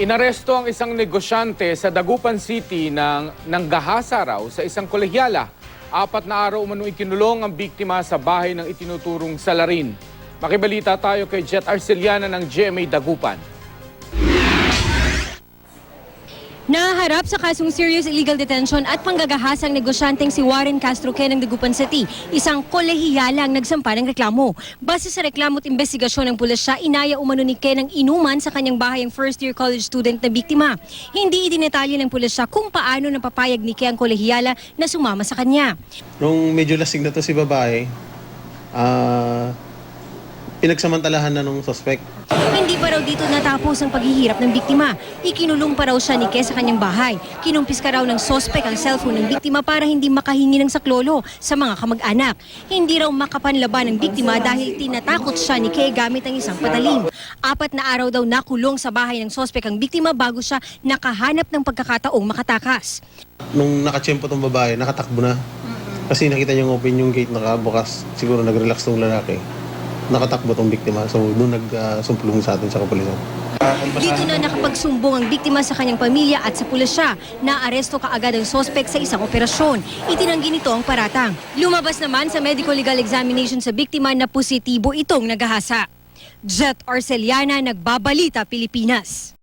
Inaresto ang isang negosyante sa Dagupan City ng nanggahasa raw sa isang kolehyala. Apat na araw umano ikinulong ang biktima sa bahay ng itinuturong salarin. Makibalita tayo kay Jet Arceliana ng GMA Dagupan. Naharap sa kasong serious illegal detention at panggagahasang negosyanteng si Warren Castro Ken ng Dagupan City, isang kolehiyala ang nagsampa ng reklamo. Base sa reklamo at investigasyon ng pulisya, inaya umano ni Ken ang inuman sa kanyang bahay ang first year college student na biktima. Hindi idinetalye ng pulisya kung paano napapayag ni Ken ang kolehiyala na sumama sa kanya. Nung medyo lasing na to si babae, ah pinagsamantalahan na nung suspect. Hindi pa raw dito natapos ang paghihirap ng biktima. Ikinulong pa raw siya ni Ke sa kanyang bahay. Kinumpis ka raw ng sospek ang cellphone ng biktima para hindi makahingi ng saklolo sa mga kamag-anak. Hindi raw makapanlaban ng biktima dahil tinatakot siya ni Ke gamit ang isang patalim. Apat na araw daw nakulong sa bahay ng sospek ang biktima bago siya nakahanap ng pagkakataong makatakas. Nung nakachempo tong babae, nakatakbo na. Kasi nakita niya open yung gate nakabukas. Siguro nag-relax tong lalaki. Nakatakbo tong biktima. So doon nagsumpulong sa atin sa kapulisan. Dito na nakapagsumbong ang biktima sa kanyang pamilya at sa pulisya. Naaresto kaagad ang sospek sa isang operasyon. Itinanggi nito ang paratang. Lumabas naman sa medical legal examination sa biktima na positibo itong nagahasa. Jet Arceliana, Nagbabalita, Pilipinas.